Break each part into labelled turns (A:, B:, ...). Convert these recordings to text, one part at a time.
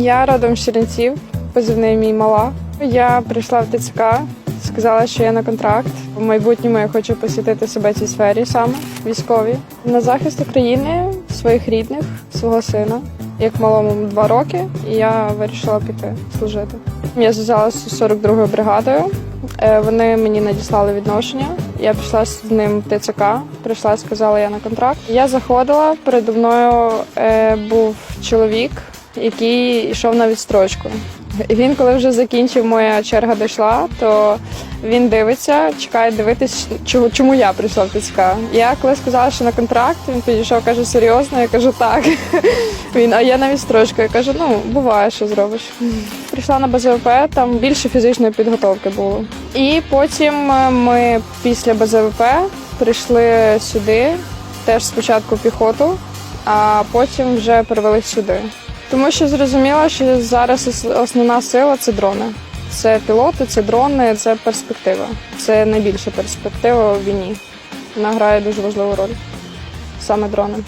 A: Я родом з Чернівців, позивний мій мала. Я прийшла в ТЦК, сказала, що я на контракт. В майбутньому я хочу посвятити себе цій сфері саме військовій. На захист України, своїх рідних, свого сина. Як малому два роки, і я вирішила піти служити. Я зв'язалася з 42-ю бригадою. Е, Вони мені надіслали відношення. Я пішла з ним в ТЦК, прийшла, сказала я на контракт. Я заходила. Передо мною е, був чоловік, який йшов на відстрочку. Він, коли вже закінчив, моя черга дійшла, то він дивиться, чекає дивитись, чого- чому я прийшла в ТЦК. Я коли сказала, що на контракт, він підійшов, каже, серйозно, я кажу, так. Він, а я на відстрочку. Я кажу, ну, буває, що зробиш. Прийшла на БЗВП, там більше фізичної підготовки було. І потім е, ми після БЗВП прийшли сюди, теж спочатку піхоту, а потім вже перевели сюди. Тому що зрозуміла, що зараз основна сила це дрони. Це пілоти, це дрони, це перспектива. Це найбільша перспектива в війні. Вона грає дуже важливу роль. Саме дрони.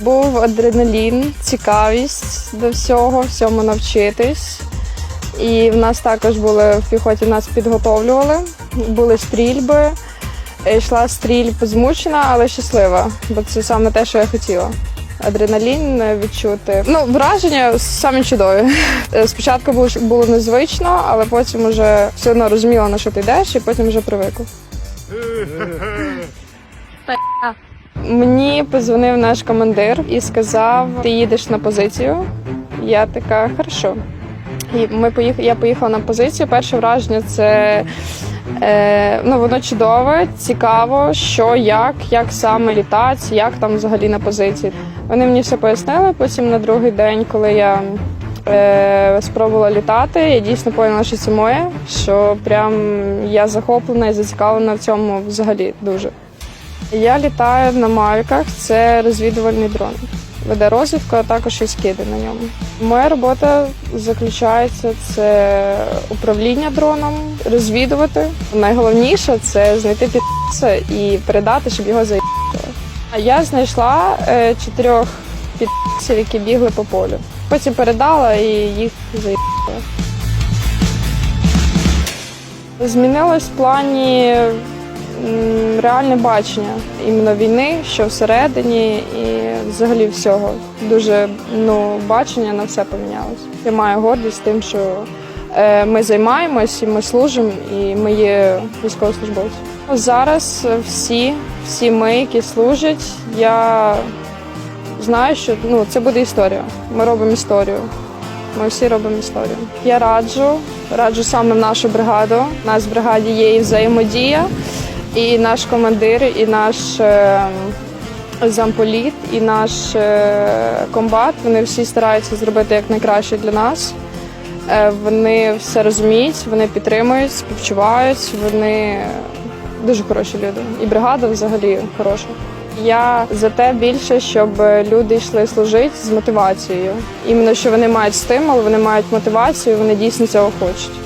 A: Був адреналін, цікавість до всього, всьому навчитись. І в нас також були в піхоті нас підготовлювали. Були стрільби. Йшла стрільб змучена, але щаслива, бо це саме те, що я хотіла. Адреналін відчути. Ну, враження самі чудові. Е, Спочатку було, було незвично, але потім вже все одно розуміла, на що ти йдеш, і потім вже привикла. Мені позвонив наш командир і сказав: ти їдеш на позицію. Я така, хорошо. І ми поїх... я поїхала на позицію. Перше враження це е, ну, воно чудове, цікаво, що, як, як саме літати, як там взагалі на позиції. Вони мені все пояснили. Потім на другий день, коли я е, спробувала літати, я дійсно поняла, що це моє, що прям я захоплена і зацікавлена в цьому взагалі дуже. Я літаю на мавіках, це розвідувальний дрон. Веде розвідку, а також і скиди на ньому. Моя робота заключається це управління дроном, розвідувати. Найголовніше це знайти підписа і передати, щоб його заїхали. Я знайшла е, чотирьох підписів, які бігли по полю. Потім передала і їх заїхали. Змінилось в плані реальне бачення іменно війни, що всередині і взагалі всього. Дуже ну, бачення на все помінялось. Я маю гордість тим, що е, ми займаємось, і ми служимо, і ми є військовослужбовці. Зараз всі, всі ми, які служать, я знаю, що ну, це буде історія. Ми робимо історію. Ми всі робимо історію. Я раджу, раджу саме нашу бригаду. У нас в бригаді є і взаємодія, і наш командир, і наш е, замполіт, і наш е, комбат. Вони всі стараються зробити як найкраще для нас. Е, вони все розуміють, вони підтримують, співчувають. Вони дуже хороші люди. І бригада взагалі хороша. Я за те більше, щоб люди йшли служити з мотивацією. Іменно що вони мають стимул, вони мають мотивацію, вони дійсно цього хочуть.